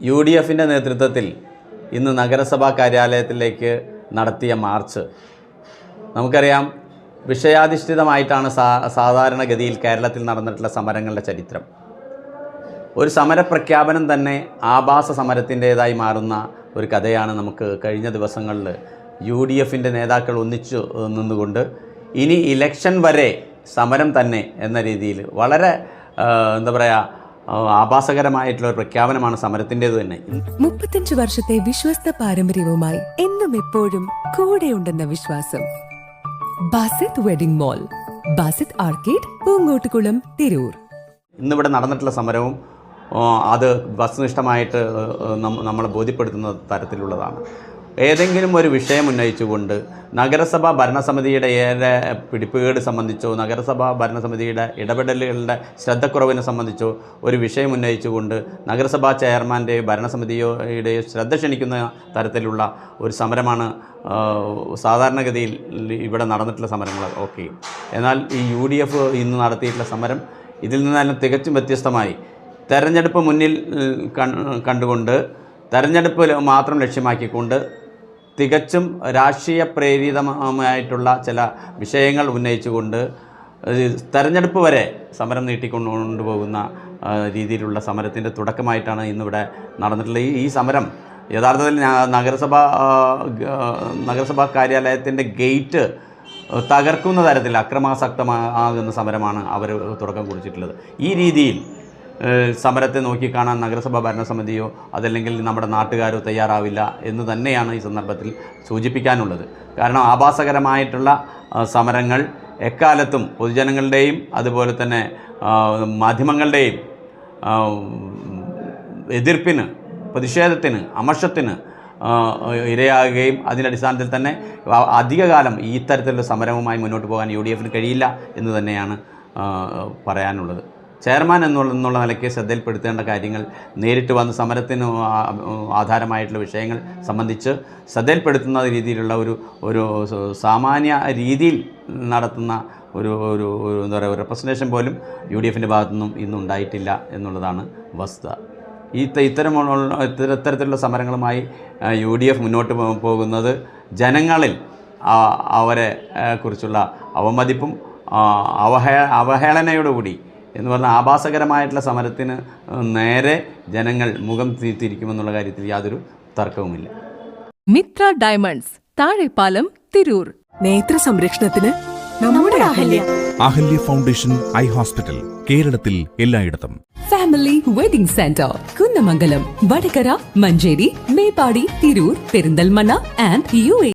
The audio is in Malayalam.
യു ഡി എഫിന്റെ നേതൃത്വത്തിൽ ഇന്ന് നഗരസഭാ കാര്യാലയത്തിലേക്ക് നടത്തിയ മാർച്ച്. നമുക്കറിയാം വിഷയാധിഷ്ഠിതമായിട്ടാണ് സാ സാധാരണഗതിയിൽ കേരളത്തിൽ നടന്നിട്ടുള്ള സമരങ്ങളുടെ ചരിത്രം. ഒരു സമരപ്രഖ്യാപനം തന്നെ ആഭാസ സമരത്തിന്റേതായി മാറുന്ന ഒരു കഥയാണ് നമുക്ക് കഴിഞ്ഞ ദിവസങ്ങളിൽ യു ഡി എഫിന്റെ നേതാക്കൾ ഒന്നിച്ചു നിന്നുകൊണ്ട് ഇനി ഇലക്ഷൻ വരെ സമരം തന്നെ എന്ന രീതിയിൽ വളരെ എന്താ പറയുക ആഭാസകരമായിട്ടുള്ള ഒരു പ്രഖ്യാപനമാണ് സമരത്തിന്റേത് തന്നെ. മുപ്പത്തഞ്ച് വർഷത്തെ വിശ്വസ്ത പാരമ്പര്യവുമായി എന്നും എപ്പോഴും കൂടെയുണ്ടെന്ന വിശ്വാസം. Basith wedding mall Basith arcade Poongottukulam Tirur. ഇന്നിവിടെ നടന്നിട്ടുള്ള സമരവും അത് വസ്തുനിഷ്ഠമായിട്ട് നമ്മൾ ബോധ്യപ്പെടുത്തുന്ന തരത്തിലുള്ളതാണ്. ഏതെങ്കിലും ഒരു വിഷയം ഉന്നയിച്ചുകൊണ്ട് നഗരസഭാ ഭരണസമിതിയുടെ ഏറെ പിടിപ്പുകേട് സംബന്ധിച്ചോ നഗരസഭാ ഭരണസമിതിയുടെ ഇടപെടലുകളുടെ ശ്രദ്ധക്കുറവിനെ സംബന്ധിച്ചോ ഒരു വിഷയം ഉന്നയിച്ചുകൊണ്ട് നഗരസഭാ ചെയർമാന്റെയോ ഭരണസമിതിയോയുടെയോ ശ്രദ്ധ ക്ഷണിക്കുന്ന തരത്തിലുള്ള ഒരു സമരമാണ് സാധാരണഗതിയിൽ ഇവിടെ നടന്നിട്ടുള്ള സമരങ്ങൾ. ഓക്കെ. എന്നാൽ ഈ യു ഡി എഫ് ഇന്ന് നടത്തിയിട്ടുള്ള സമരം ഇതിൽ നിന്നെല്ലാം തികച്ചും വ്യത്യസ്തമായി. തെരഞ്ഞെടുപ്പ് മുന്നിൽ കണ്ടുകൊണ്ട് തെരഞ്ഞെടുപ്പ് മാത്രം ലക്ഷ്യമാക്കിക്കൊണ്ട് തികച്ചും രാഷ്ട്രീയ പ്രേരിതമായിട്ടുള്ള ചില വിഷയങ്ങൾ ഉന്നയിച്ചുകൊണ്ട് തെരഞ്ഞെടുപ്പ് വരെ സമരം നീട്ടിക്കൊണ്ടുകൊണ്ടുപോകുന്ന രീതിയിലുള്ള സമരത്തിന്റെ തുടക്കമായിട്ടാണ് ഇന്നിവിടെ നടന്നിട്ടുള്ള ഈ ഈ സമരം യഥാർത്ഥത്തിൽ നഗരസഭാ നഗരസഭ കാര്യാലയത്തിന്റെ ഗേറ്റ് തകർക്കുന്ന തരത്തിൽ അക്രമാസക്തമാകുന്ന സമരമാണ് അവർ തുടക്കം കുറിച്ചിട്ടുള്ളത്. ഈ രീതിയിൽ സമരത്തെ നോക്കിക്കാണാൻ നഗരസഭാ ഭരണസമിതിയോ അതല്ലെങ്കിൽ നമ്മുടെ നാട്ടുകാരോ തയ്യാറാവില്ല എന്ന് തന്നെയാണ് ഈ സന്ദർഭത്തിൽ സൂചിപ്പിക്കാനുള്ളത്. കാരണം ആഭാസകരമായിട്ടുള്ള സമരങ്ങൾ എക്കാലത്തും പൊതുജനങ്ങളുടെയും അതുപോലെ തന്നെ മാധ്യമങ്ങളുടെയും എതിർപ്പിന് പ്രതിഷേധത്തിന് അമർഷത്തിന് ഇരയാകുകയും അതിന്റെ അടിസ്ഥാനത്തിൽ തന്നെ അധികകാലം ഈ തരത്തിലുള്ള സമരവുമായി മുന്നോട്ട് പോകാൻ യു ഡി എഫിന് കഴിയില്ല എന്ന് തന്നെയാണ് പറയാനുള്ളത്. ചെയർമാൻ എന്നുള്ള എന്നുള്ള നിലയ്ക്ക് ശ്രദ്ധയിൽപ്പെടുത്തേണ്ട കാര്യങ്ങൾ നേരിട്ട് വന്ന് സമരത്തിന് ആധാരമായിട്ടുള്ള വിഷയങ്ങൾ സംബന്ധിച്ച് ശ്രദ്ധയിൽപ്പെടുത്തുന്ന രീതിയിലുള്ള ഒരു ഒരു സാമാന്യ രീതിയിൽ നടത്തുന്ന ഒരു ഒരു എന്താ പറയുക റെപ്രസെന്റേഷൻ പോലും യു ഡി എഫിന്റെ ഭാഗത്തുനിന്നും ഇന്നും ഉണ്ടായിട്ടില്ല എന്നുള്ളതാണ് വസ്തുത. ഈ ഇത്തരമുള്ള ഇത്തര- ഇത്തരത്തിലുള്ള സമരങ്ങളുമായി യു ഡി എഫ് മുന്നോട്ട് പോകുന്നത് ജനങ്ങളിൽ അവരെ കുറിച്ചുള്ള അവമതിപ്പും അവഹേ അവഹേളനയോടുകൂടി എന്ന് പറഞ്ഞാൽ ആഭാസകരമായിട്ടുള്ള സമരത്തിന് നേരെ ജനങ്ങൾ മുഖം തിരിക്കുമെന്നുള്ള കാര്യത്തിൽ യാതൊരു തർക്കവുമില്ല. മിത്ര ഡയമണ്ട്സ് താഴെപ്പാലം തിരൂർ. നേത്ര സംരക്ഷണത്തിന് നമ്മുടെ Ahalya. Ahalya foundation eye hospital കേരളത്തിൽ എല്ലായിടത്തും. Family wedding centre Kunnamangalam Vadakara Manjeri Meppadi Tirur Perinthalmanna and U A